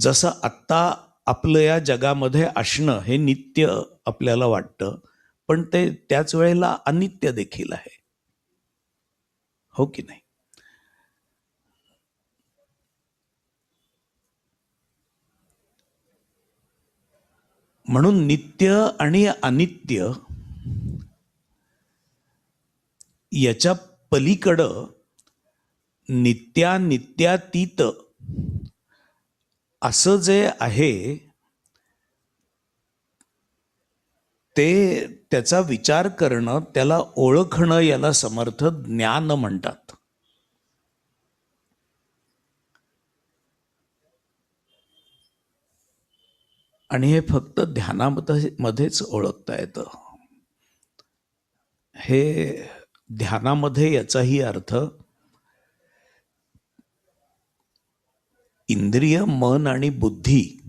जसं आत्ता आपलं या जगामध्ये असणं हे नित्य आपल्याला वाटतं पण ते त्याच वेळेला अनित्य देखील आहे. हो की नाही? म्हणून नित्य आणि अनित्य याच्या पलीकडं नित्या नित्यातीत असं जे आहे ते त्याचा विचार करणं त्याला ओळखणं याला समर्थ ज्ञान म्हणतात. आणि हे फक्त ध्यानामध्ये मध्येच ओळखता येतं. हे ध्यानामध्ये याचाही अर्थ इंद्रिय मन आणि बुद्धी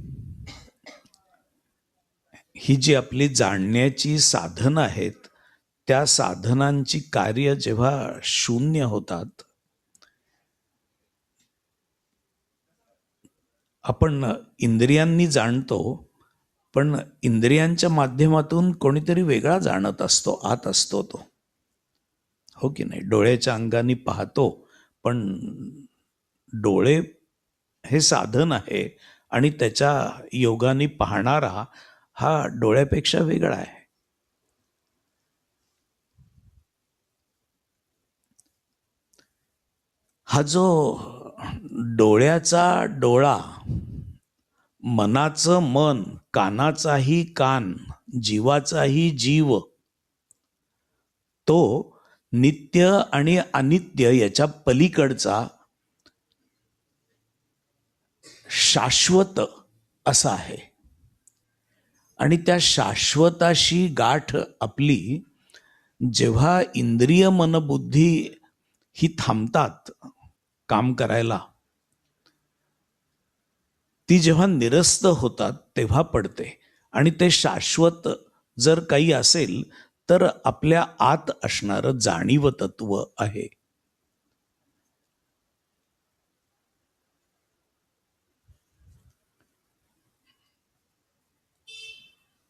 ही जी आपली जाणण्याची साधनं आहेत त्या साधनांची कार्य जेव्हा शून्य होतात आपण इंद्रियांनी जाणतो पण इंद्रियांच्या माध्यमातून कोणीतरी वेगळा जाणत असतो आत असतो तो. हो की नाही? डोळ्याच्या अंगाने पाहतो पण डोळे हे साधन आहे आणि त्याच्या योगाने पाहणारा हा डोळ्यापेक्षा वेगळा आहे. हा जो डोळ्याचा डोळा मनाचं मन कानाचाही कान जीवाचाही जीव तो नित्य आणि अनित्य याच्या पलीकडचा शाश्वत असा आहे. आणि त्या शाश्वताशी गाठ आपली जेव्हा इंद्रिय मनबुद्धी ही थांबतात काम करायला ती जेव्हा निरस्त होतात तेव्हा पडते. आणि ते शाश्वत जर काही असेल तर आपल्या आत असणारं जाणीव तत्व आहे.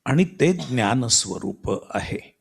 आणि ते ज्ञानस्वरूप आहे.